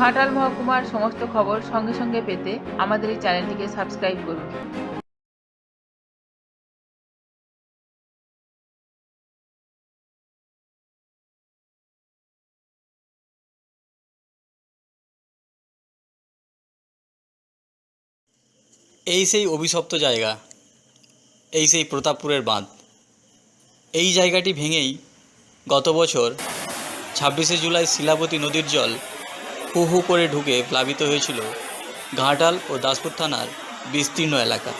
ঘাটাল মহকুমার সমস্ত খবর সঙ্গে সঙ্গে পেতে আমাদের এই চ্যানেলটিকে সাবস্ক্রাইব করুন। এই সেই অভিশপ্ত জায়গা, এই সেই প্রতাপপুরের বাঁধ, এই জায়গাটি ভেঙেই গত বছর ছাব্বিশে জুলাই শিলাবতী নদীর জল হু হু করে ঢুকে প্লাবিত হয়েছিল ঘাটাল ও দাসপুর থানার বিস্তীর্ণ এলাকা।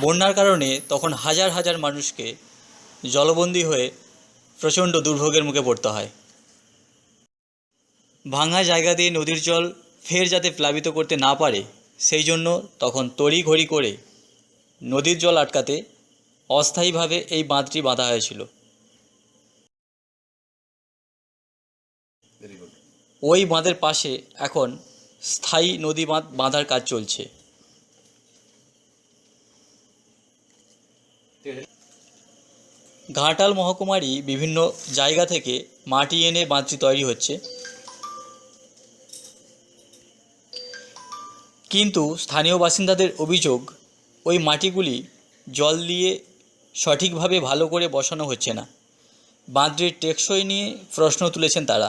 বন্যার কারণে তখন হাজার হাজার মানুষকে জলবন্দী হয়ে প্রচণ্ড দুর্ভোগের মুখে পড়তে হয়। ভাঙা জায়গা দিয়ে নদীর জল ফের যাতে প্লাবিত করতে না পারে, সেই জন্য তখন তড়িঘড়ি করে নদীর জল আটকাতে অস্থায়ীভাবে এই বাঁধটি বাঁধা হয়েছিল। ওই বাঁধের পাশে এখন স্থায়ী নদী বাঁধ বাঁধার কাজ চলছে। ঘাটাল মহকুমারই বিভিন্ন জায়গা থেকে মাটি এনে বাঁধটি তৈরি হচ্ছে। কিন্তু স্থানীয় বাসিন্দাদের অভিযোগ ওই মাটিগুলি জল দিয়ে সঠিকভাবে ভালো করে বসানো হচ্ছে না। বাঁধটির টেকসই নিয়ে প্রশ্ন তুলেছেন তারা।